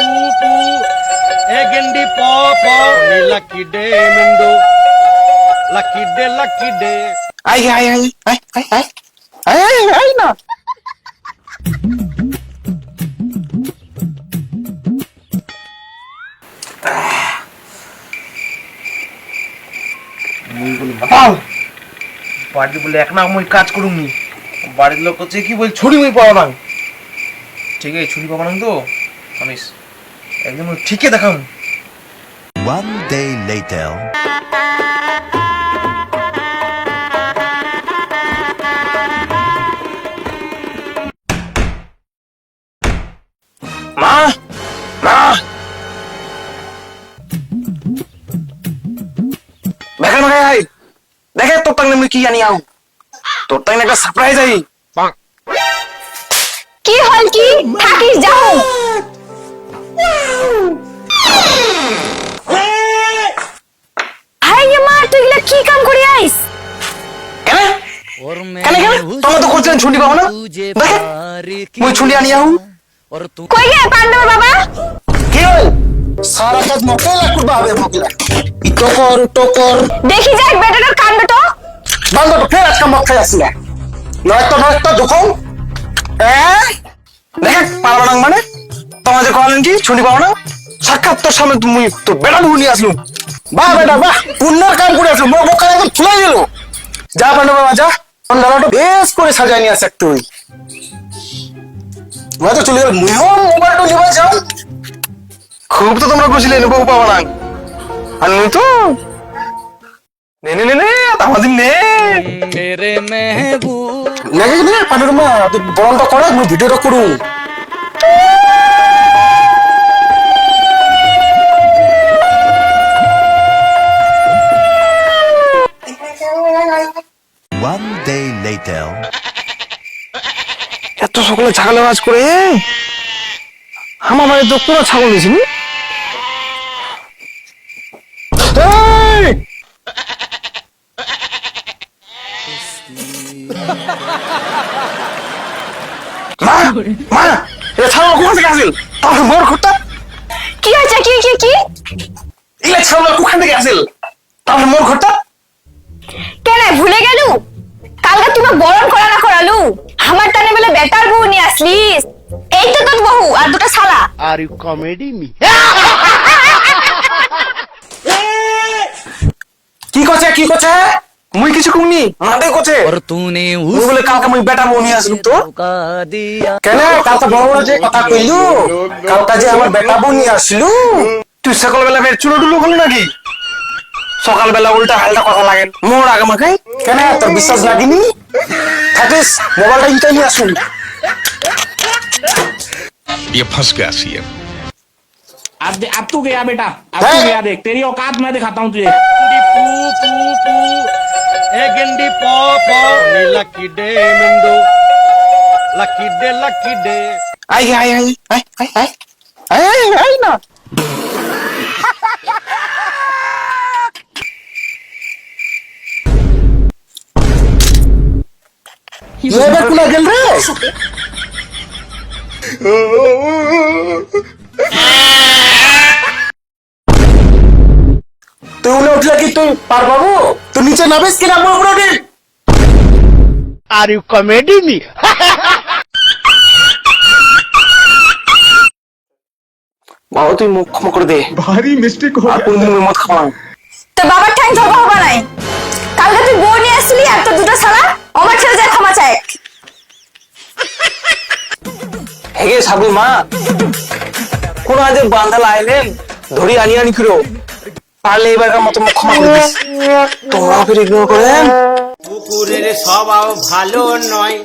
ಪೂ ಪೂ ಏ ಗೆಂಡಿ ಪೋ ಪೋ ನೀ lucky day ಮಿಂಡು lucky day lucky day Ay, ay, ay, ay, ay, ay. Ay, ay, ay, na. বাবাও বাড়িতে বলে এক না মই কাজ করুমনি বাড়ির লোক হচ্ছে কি বল ছুরি মই পাওয়া না ঠিক আছে ছুরি পাওয়া না তো আমি একদম ঠিকই দেখাম One day later. মা মা। দেখে মাকে আই দেখে তোর মুই কি জানি আও তোর টাঙ্গে একটা সারপ্রাইজ আই। কি হল কি? থাকিস যাও। কেন কেন তোমার তো করছেন ছুটি পাবো না। দেখে মুই ছুটি আনি আও কই গে পান্ডব বাবা? কি হল? সারা কাজ মকেলা করবা হবে মকেলা ইটো কর উটো কর। দেখি যাক বেটাটার কাণ্ডটা। বান্ধব ফের আজকে মদ খাই আসলে। নয়তো নয়তো দুঃখ এ? দেখে পারবা না মানে? তোমার যে কলেন কি ছুটি পাবো না? সাক্ষাৎ তোর সামনে তুমি তো বেটা নিয়ে আসলুম। বাহ বেটা বাহ। পুণ্যের কাম করে আসলো মোর বোকা একদম ফুলাই গেল। যা পান্ডব বাবা যা। ডালাটা বেশ করে সাজায় নিয়ে আসে একটু তো চলে গেল। মোবাইলটা নিবা যাও। খুব তো তোমরা খুশি নেব পাবা না। আর নে তো নে নে নে নে তামাজি নে। মেরে মেহবুব? না না পানের মা বরণটা করা ভিডিওটা করুন এত সকালে ছাগল আওয়াজ করে আমার বাড়ি তো পুরো ছাগল এটা ছাগল কোথা থেকে আসিল? তাহলে মোর ঘরটা কি হয়েছে? কি কি কি? এগুলা ছাগল কোখান থেকে আসিল? তাহলে মোর ঘরটা কেন ভুলে গেলু? কালকে তুমি বরণ করা না করালু? আমার টানে বলে বেটার বউ নিয়ে আসলিস এই তো তোর বউ আর দুটো শালা। আর ইউ কমেডি মি কি করছে কি করছে? মুই কিছু কুমনি মাদে করছে। আর তুনে উস বলে কালকে মুই বেটা বউ নিয়ে আসলু তো। কেন? কালকে বড় বড় যে কথা কইলু। কালকে যে আমার বেটা বউ নিয়ে আসলু। তুই সকাল বেলা বের চুলো টুলো হল নাকি? সকাল বেলা উল্টা হালটা কথা লাগেন মোর আগামাকে কেন? তোর বিশ্বাস লাগিনি? থাকিস ये फंस गया सीएम अब अब तू गया बेटा अब तू गया देख तेरी औकात मैं दिखाता हूँ तुझे। पू पू पू ए गिंडी पो पो lucky day lucky day lucky day. आई आई आई आई आई आई आई ना। মোবাইল তুই উনি উঠলে কি তুই পার পাবো? তুই নিচে নামিস কি নামবো উপরে আর ইউ কমেডি মি বাবা তুই মুখ ক্ষমা করে দে। ভারী মিস্টেক হয়ে আর কোনদিন বাবা ঠ্যাং হেগে সাবু মা। কোন আজে বান্ধাল আইলেন ধরি আনি আনি ফিরো পারলে এবারকার মতো ক্ষমা করে দিস। তোমরা ফির ইগনোর করেন কুকুরের স্বভাব ভালো নয়।